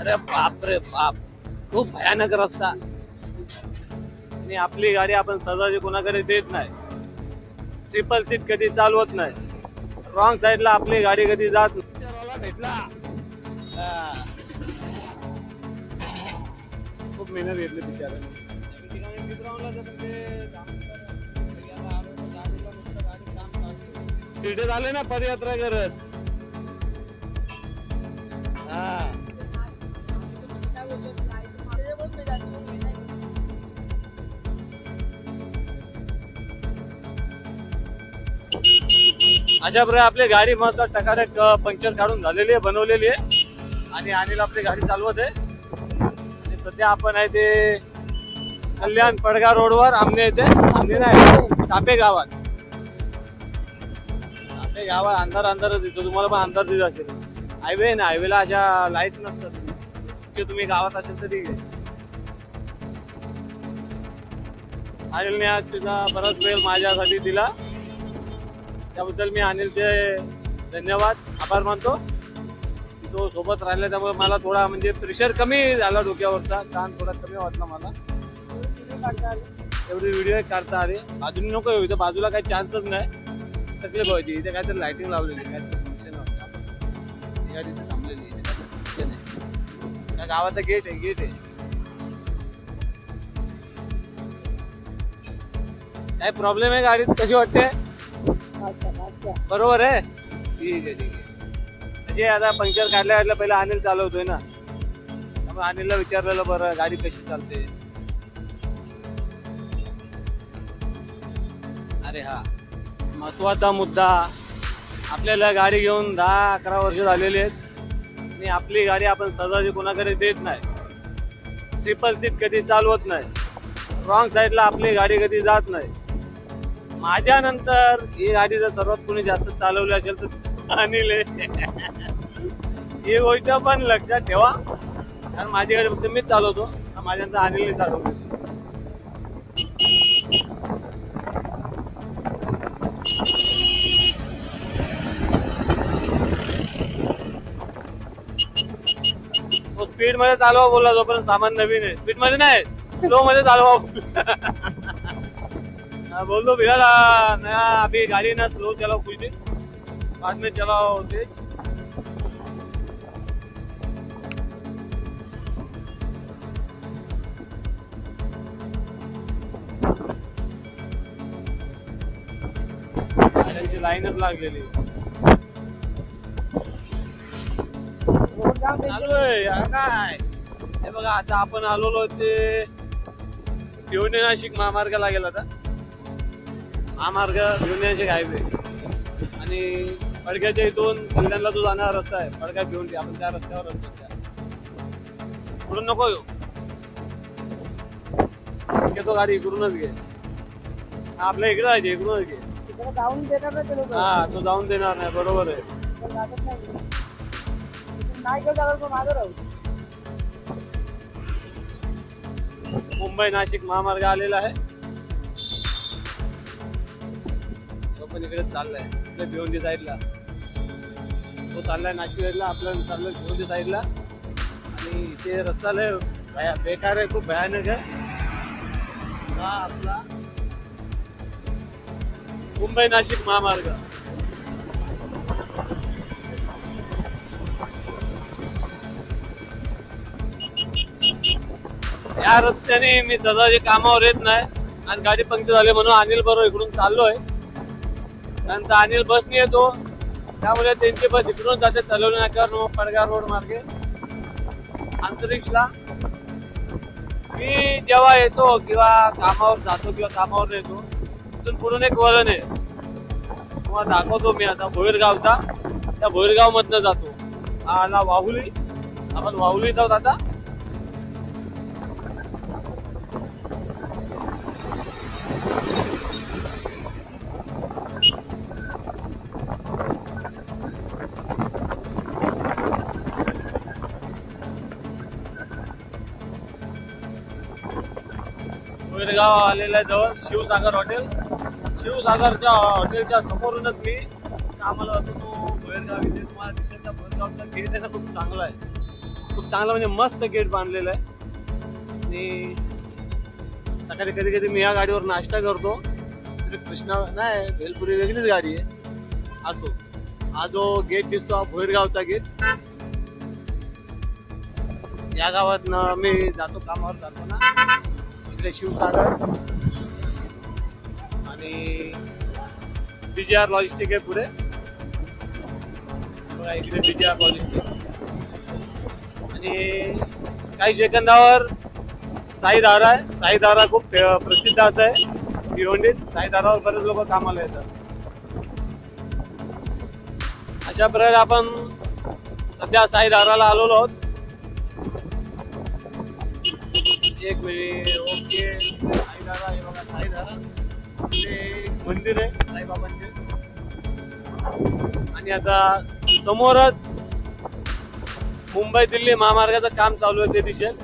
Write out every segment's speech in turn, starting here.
अरे बाप रे बाप. खूप भयानक रस्ता. आणि आपली गाडी आपण सहजाची कोणाकडे देत नाही. ट्रिपल सीट कधी चालवत नाही. रॉंग साईडला आपली गाडी कधी जात नाही. भेटला. खूप मेहनत घेतली बिचाऱ्याने. तिथे झाले ना पदयात्रा करत. हा. अशा प्रकारे आपली गाडी मस्त टकाटक पंक्चर काढून झालेली आहे बनवलेली आहे. आणि अनिल आपली गाडी चालवत आहे. आणि सध्या आपण आहे ते कल्याण पडगा रोडवर आमने येते आमने नाही सापे गावात. सापे गावात अंधार अंधारच दिसतो. तुम्हाला पण अंधार दिला असेल. हायवे ना हायवेला अशा लाइट नसतात. की तुम्ही गावात असेल तरी अनिलने आज तिचा बराच वेळ माझ्यासाठी दिला. त्याबद्दल मी अनिलचे धन्यवाद. आभार मानतो. तो सोबत राहिला त्यामुळे मला थोडा म्हणजे प्रेशर कमी झाला डोक्यावरचा. ताण थोडा कमी वाटला मला. एवढी व्हिडिओ काढता आले. बाजूने नको येऊ इथं बाजूला काही चान्सच नाही. तकलीफ व्हायची. इथे काहीतरी लायटिंग लावलेली काहीतरी फंक्शन होतं. गाडी इथे थांबलेली इथे काहीतरी function आहे त्या गावाचा गेट आहे गेट आहे. काय प्रॉब्लेम आहे गाडीत? कशी वाटते? बरोबर आहे. ठीक आहे ठीक आहे. म्हणजे आता पंक्चर काढल्या काढल्या पहिला अनिल चालवतोय ना. त्यामुळे अनिलला विचारलेलं बरं गाडी कशी चालते? अरे हा. महत्त्वाचा मुद्दा. आपल्याला गाडी घेऊन दहा अकरा वर्ष झालेली आहेत. आणि आपली गाडी आपण सहजाची कोणाकडे देत नाही. ट्रिपल सीट कधी चालवत नाही. रॉंग साईडला आपली गाडी कधी जात नाही. माझ्यानंतर ही गाडी जर सर्वात कोणी जास्त चालवली असेल तर अनिल ही गोष्ट पण लक्षात ठेवा. कारण माझी गाडी फक्त मीच चालवतो माझ्यानंतर अनिलने चालवली. स्पीड हो, मध्ये चालवा बोलला जोपर्यंत सामान नवीन आहे. स्पीडमध्ये नाही स्लो मध्ये चालवा. बोल दो भैया ला- नया अभी गाड़ी ना स्लो चलाओ कुछ दिन। बाद में चलाओ तेज। गाड्यांची लाईनच लागलेली आलोय काय? हे बघा आता आपण आलेलो ते भिवणे नाशिक महामार्गाला गेला आता महामार्ग भिवणे नाशिक हायवे आणि पडक्याच्या इथून कल्याणला जो जाणारा रस्ता आहे पडक्यात भिवंडी आपण त्या रस्त्यावर असतो त्या पुढून नको येऊ. घेतो गाडी इकडूनच घे. हा, आपल्या इकडे आहे इकडूनच घे. जाऊन देणार ते हा तो जाऊन देणार नाही बरोबर आहे. तो मुंबई नाशिक महामार्ग आलेला आहे. कंपनीकडे इकडे चाललाय. आपल्या भिवंडी साईडला. तो चाललाय नाशिक साईडला आपलं चाललंय भिवंडी साईडला. आणि इथे रस्ता लय भया- बेकार आहे खूप भयानक आहे. हा आपला मुंबई नाशिक महामार्ग. या रस्त्याने मी सदाचे कामावर येत नाही. आणि गाडी पंक्चर झाली म्हणून अनिल बरोबर इकडून चाललोय. नंतर अनिल बसने येतो त्यामुळे त्यांची बस इकडून जाते चालवली नाक्यावर पडगाव रोड मार्गे. अंतरिक्षला. मी जेव्हा येतो किंवा कामावर जातो किंवा कामावर येतो तिथून पुढून एक वळण आहे. तुम्हाला दाखवतो मी आता भोईरगावचा. त्या भोईरगावमधनं जातो. आला वाहुली. आपण वाहुली जाऊ आता. आलेलं आहे जवळ शिवसागर हॉटेल. शिवसागरच्या हॉटेलच्या समोरूनच मी आम्हाला जातो तो भैरगाव इथे तुम्हाला दिसेल. त्या भैरगावचा गेट आहे ना खूप चांगला आहे. खूप चांगलं म्हणजे मस्त गेट बांधलेलं आहे. आणि सकाळी कधी कधी मी या गाडीवर नाश्ता करतो. श्री कृष्णा नाही भेलपुरी वेगळीच गाडी आहे. असो हा जो गेट दिसतो हा भोईरगावचा गेट या गावात मी जातो कामावर जातो ना इकडे शिवसागर. आणि बीजी आर लॉजिस्टिक आहे पुढे. बघा इकडे बीजी आर लॉजिस्टिक. आणि काही सेकंदावर साई दारा आहे. साई दारा खूप प्रसिद्ध असं आहे. भिवंडीत. साई दारावर बरेच लोक कामाला येतात. अशा प्रकारे आपण सध्या साई दाराला आलेलो आहोत. एक मिनिट ओके. साईधारा हे बघा साई दारा एक मंदिर आहे साईबाबांचे आणि आता समोरच मुंबई दिल्ली महामार्गाचं काम चालू आहे ते दिशेल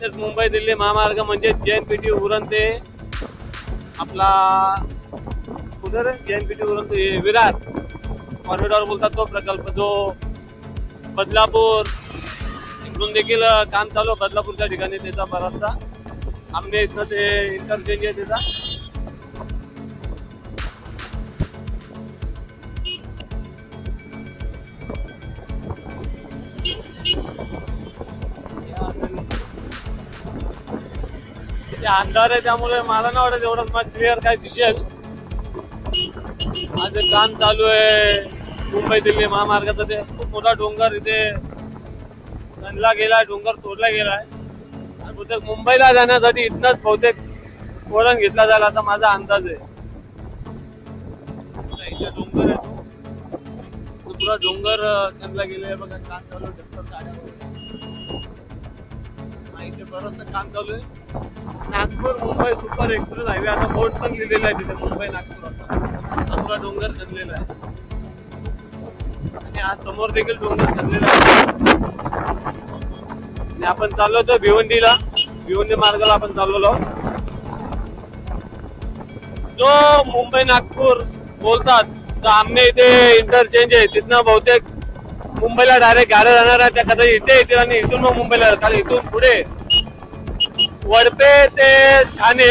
तेच मुंबई दिल्ली महामार्ग म्हणजे जैन पी टी उरण ते आपला कुठं रे? जैन पेटी उरण ते विरार. कॉरिडॉर बोलतात तो प्रकल्प जो बदलापूर इकडून देखील काम चालू बदलापूरच्या ठिकाणी त्याचा बराचसा. आमने इथं ते इंटरचेंज आहे त्याचा. अंधार आहे त्यामुळे मला नाही वाटत एवढंच मला क्लिअर काय दिसेल. माझं काम चालू आहे मुंबई दिल्ली महामार्गाचं ते खूप मोठा डोंगर इथे बनला गेला डोंगर तोडला गेला आहे. बहुतेक मुंबईला जाण्यासाठी इथनच बहुतेक वळण घेतला जाईल असा माझा अंदाज आहे. इथे डोंगर आहे तो. पुरा डोंगर खणला गेलाय. बघा काम चालू आहे इथे बरंच काम चालू आहे. Nagpur Mumbai super express highway. आता बोर्ड पण लिहिलेला आहे तिथे मुंबई नागपूर असा. पुरा डोंगर खणलेला आहे. आणि आज समोर देखील डोंगर खणलेला आहे आणि आपण चाललो होतो भिवंडीला. भिवंडी मार्गाला आपण चाललेलो. जो मुंबई नागपूर बोलतात तर आमने इथे इंटरचेंज आहे. तिथनं बहुतेक मुंबईला डायरेक्ट गाड्या जाणार आहे त्या कदाचित इथे येतील आणि इथून मग मुंबईला कारण इथून पुढे. वडपे ते ठाणे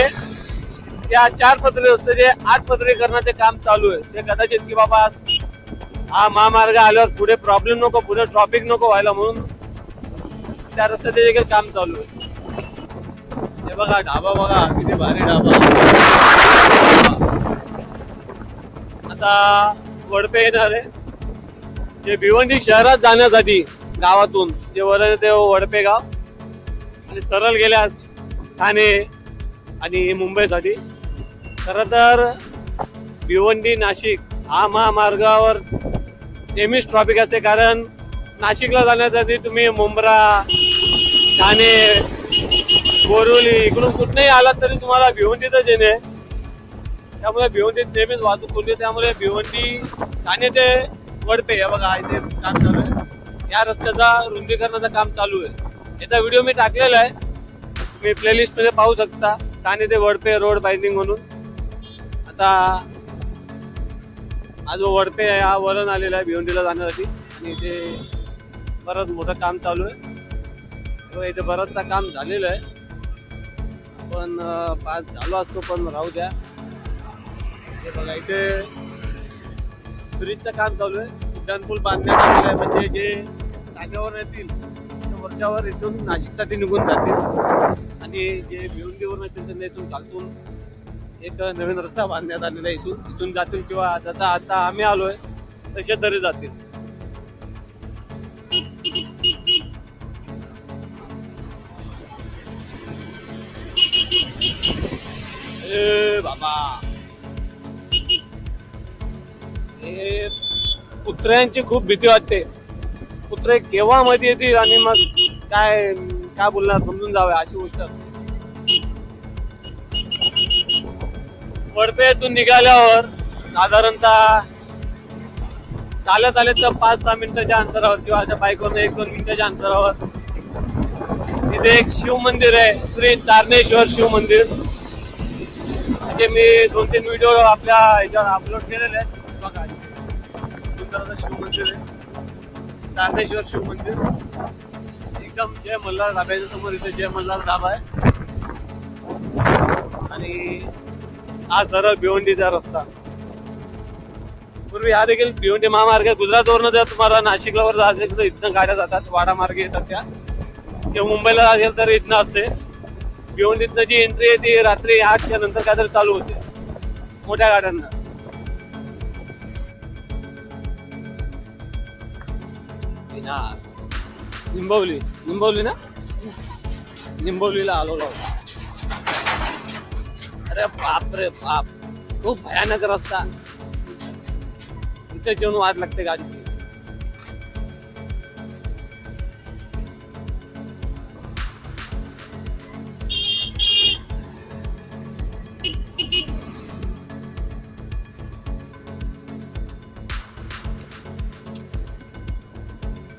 या चार पत्रे होते जे आठ पत्रीकरणाचे काम चालू आहे. ते कदाचित की बाबा हा महामार्ग आल्यावर पुढे प्रॉब्लेम नको पुढे ट्रॉफिक नको व्हायला म्हणून त्या रस्त्याचे देखील काम चालू आहे. हे बघा ढाबा बघा किती भारी ढाबा. आता वडपे येणार आहे. जे भिवंडी शहरात जाण्यासाठी गावातून जे वरण ते वडपे गाव आणि सरळ गेल्यास ठाणे आणि मुंबईसाठी. खरं तर भिवंडी नाशिक हा महामार्गावर नेहमीच ट्रॉफिक असते कारण नाशिकला जाण्यासाठी तुम्ही मुंब्रा ठाणे बोरिवली इकडून कुठनंही आलात तरी तुम्हाला भिवंडीतच येणे. त्यामुळे भिवंडीत नेहमीच वाहतूक कोणती त्यामुळे भिवंडी ठाणे ते वडपे हे बघा इथे काम चालू आहे. या रस्त्याचा रुंदीकरणाचं काम चालू आहे. याचा व्हिडिओ मी टाकलेला आहे. तुम्ही प्लेलिस्टमध्ये पाहू शकता. ठाणे ते वडपे रोड बाइंडिंग म्हणून. आता आज वरते वडपे आहे हा वरण आलेला आहे भिवंडीला जाण्यासाठी. आणि इथे बरंच मोठं काम चालू आहे. हो, इथे बरंचसा काम झालेलं आहे. पण पाच पास झालो असतो पण राहू द्या. हे बघा इथे ब्रिजचं काम चालू आहे. उड्डाणपूल बांधण्यात आलेलं आहे. म्हणजे जे जागेवर येतील ते वरच्यावर इथून नाशिकसाठी निघून जातील. आणि जे भिवंडीवरून येतील त्यांना इथून घालतून एक नवीन रस्ता बांधण्यात आलेला आहे इथून. इथून जातील किंवा जसा आता आम्ही आलोय तसे तरी जातील. ए बाबा. हे कुत्र्यांची खूप भीती वाटते. कुत्रे केव्हा मध्ये येतील आणि मग काय काय बोलणार समजून जावे अशी गोष्ट. वडपेतून निघाल्यावर साधारणतः चालत आले तर पाच सहा मिनिटाच्या अंतरावर किंवा अशा बाईकवरून एक दोन मिनिटाच्या अंतरावर तिथे एक शिव मंदिर आहे श्री तारणेश्वर शिव मंदिर. म्हणजे मी दोन तीन व्हिडिओ आपल्या ह्याच्यावर अपलोड केलेले आहेत. बघा शिव मंदिर आहे. तारणेश्वर शिव मंदिर. एकदम जय मल्हार धाब्याच्या समोर इथे जय मल्हार धाबा आहे. आणि हा सरळ भिवंडीचा रस्ता. पूर्वी हा देखील भिवंडी महामार्ग आहे. गुजरातवरनं जर तुम्हाला नाशिकला वर जायचं असेल तर इथनं गाड्या जातात. वाडा मार्गे येतात त्या. किंवा मुंबईला असेल तर इथनं असते. भिवंडीतनं जी एंट्री आहे ती रात्री आठच्या नंतर काहीतरी चालू होते. मोठ्या गाड्यांना. निंबवली. निंबवली ना? निंबवलीला आलो होता अरे बाप रे बाप. खूप भयानक रस्ता. इथे जेवण वाट लागते गाडीची.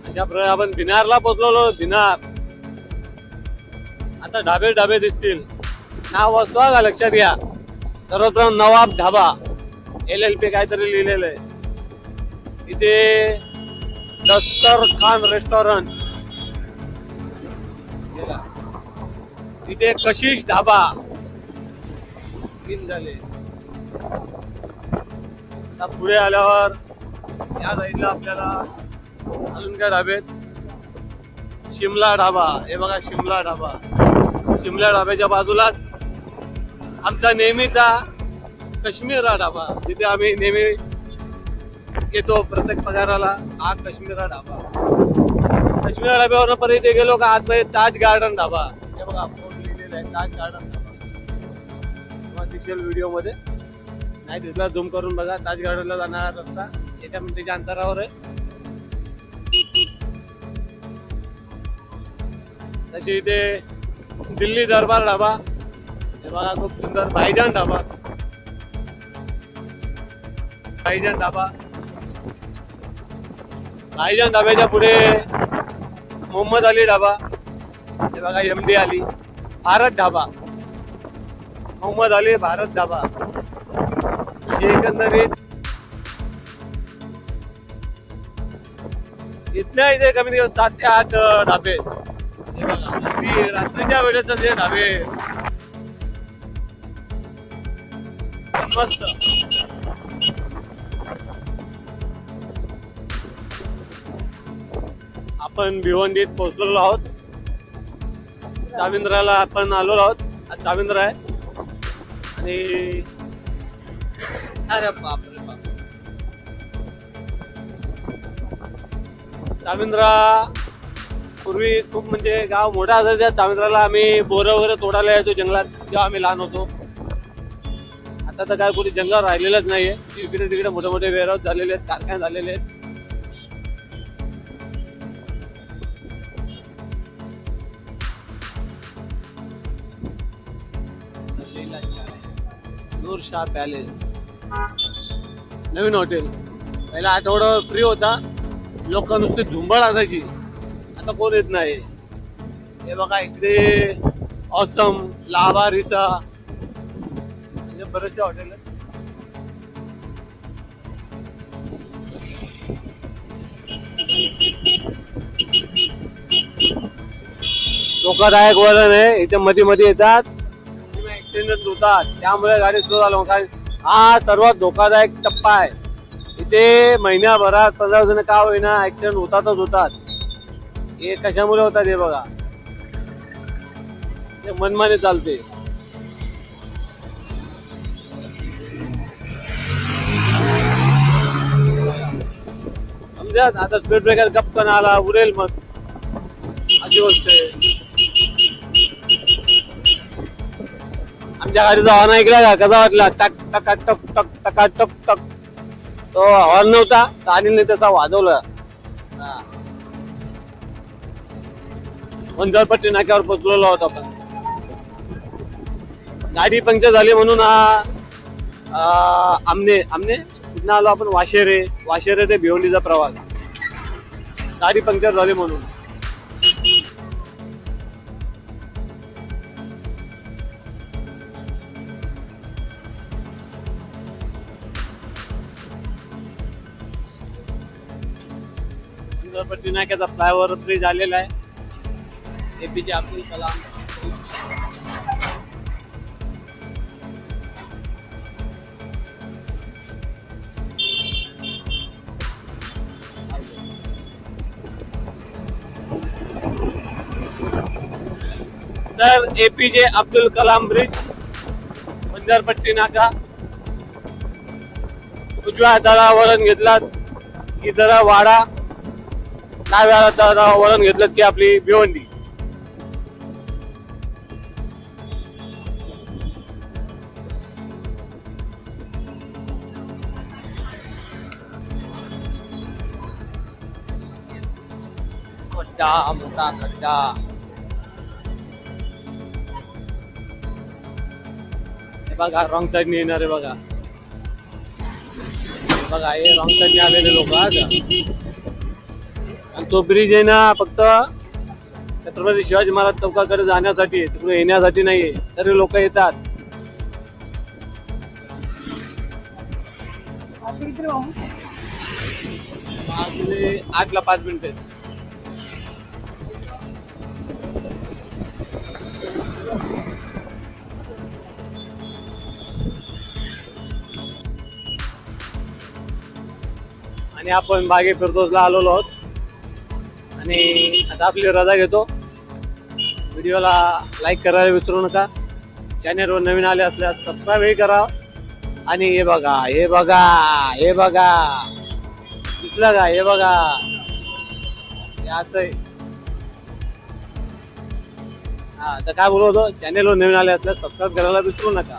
अशा प्रकारे आपण भिनारला पोचलो भिनार आता डाबे ढाबे दिसतील. नाव वाचतो का? लक्षात घ्या. सर्वप्रथम Nawab Dhaba. L L P काहीतरी लिहिलेलं आहे. इथे दस्तर खान रेस्टॉरंट इथे कशिश ढाबा. तीन झाले. आता पुढे आल्यावर या साईडला आपल्याला अजून काय ढाबेत शिमला ढाबा. हे बघा शिमला ढाबा. शिमला ढाब्याच्या बाजूलाच आमचा नेहमीचा काश्मीरा ढाबा जिथे आम्ही नेहमी येतो प्रत्येक पगाराला. हा काश्मीरा ढाबा काश्मीरा ढाब्यावर परत इथे गेलो का आतमध्ये ताज गार्डन ढाबा हे बघा लिहिलेलं आहे ताज गार्डन ढाबा दिसेल व्हिडिओमध्ये. नाही दिसला झूम करून बघा. ताज गार्डनला जाणारा रस्ता एका मिनिटाच्या अंतरावर आहे. तशी इथे दिल्ली दरबार ढाबा. हे बघा खूप सुंदर भाईजान ढाबा. भाईजान ढाबा. भाईजान ढाब्याच्या पुढे मोहम्मद अली ढाबा. हे बघा एम डी अली. भारत ढाबा. मोहम्मद अली भारत ढाबा. एकंदरीत इथल्या इथे कमीत कमी सात ते आठ ढाबे. रात्रीच्या वेळेच जे ढाबे. मस्त. आपण भिवंडीत पोहोचलेलो आहोत. चाविंद्राला आपण आलो आहोत. आज चाविंद्र आहे. आणि अरे बापरे बाप. चाविंद्रा पूर्वी खूप म्हणजे गाव मोठा असायचा चाविंद्राला आम्ही बोरं वगैरे तोडायला यायचो जंगलात जेव्हा आम्ही लहान होतो. आता तर काय कुठे जंगल राहिलेलंच नाहीये. इकडे तिकडे मोठे मोठे वेअरहाऊस झालेले आहेत कारखाने झालेले आहेत. नूरशाह पॅलेस नवीन हॉटेल पहिला आठवडा फ्री होता. लोक नुसते झुंबड असायची. आता कोण येत नाही. हे बघा इकडे ऑसम लाभा रिसा. म्हणजे बरेचसे हॉटेल आहेत. धोकादायक वळण आहे. इथे मध्ये मध्ये येतात. ऍक्सिडेंट होतात. त्यामुळे गाडी स्लो झालो. कारण हा सर्वात धोकादायक टप्पा आहे. इथे महिन्याभरात पंधरा जण का होईना ऍक्सिडेंट होतातच होतात. हे कशामुळे होतात हे बघा. ते मनमाने चालते समजा आता स्पीड ब्रेकर गप्पन आला उरेल मग. अशी गोष्ट आहे. आमच्या गाडीचा हॉर्न ऐकला का कसा वाटला? टक टक टक टक टका टक टक. तो हॉर्न नव्हता आणि तसा त्याचा वाजवला. हा. वंजरपट्टी नाक्यावर पोचलेलो आहोत आपण. गाडी पंक्चर झाली म्हणून हा आमने आमने तिथनं आलो आपण वाशेरे वाशेरे ते भिवंडीचा प्रवास. गाडी पंक्चर झाली म्हणून. सुंदर नाक्याचा फ्लायओव्हर ब्रिज आलेला आहे. एपीजे अब्दुल कलाम. तर एपीजे अब्दुल कलाम ब्रिज बंजारपट्टी नाका. उजव्या हाताला वळण घेतलात की जरा वाडा. डाव्या हाताला वळण घेतलं की आपली भिवंडी. खड्डा मोठा खड्डा हे बघा रॉंग साईडने येणार आहे बघा हे बघा हे रॉंग साईडने आलेले लोक आणि तो ब्रिज आहे ना फक्त छत्रपती शिवाजी महाराज चौकाकडे जाण्यासाठी तिकडे येण्यासाठी नाहीये तरी लोक येतात आठला पाच मिनिटं आणि आपण बागे फिरतोसला आलेलो आहोत. आणि आता आपली रजा घेतो. व्हिडिओला लाईक करायला विसरू नका. चॅनेलवर नवीन आले असल्यास सबस्क्राईबही करा. आणि हे बघा हे बघा हे बघा. दिसलं का? हे बघा. हे असं आहे. हा तर काय बोलत होतो? चॅनेलवर नवीन आले असल्यास सबस्क्राईब करायला विसरू नका.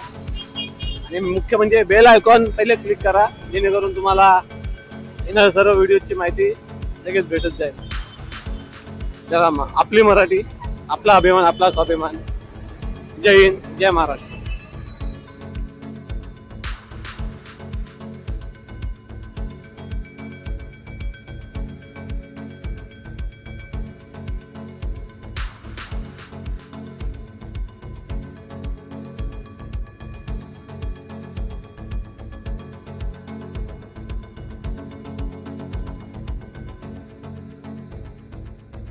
आणि मुख्य म्हणजे बेल आयकॉन पहिले क्लिक करा जेणेकरून तुम्हाला येणाऱ्या सर्व व्हिडिओची माहिती लगेच भेटत जाईल. जरा मग आपली मराठी आपला अभिमान आपला स्वाभिमान. जय हिंद जय महाराष्ट्र.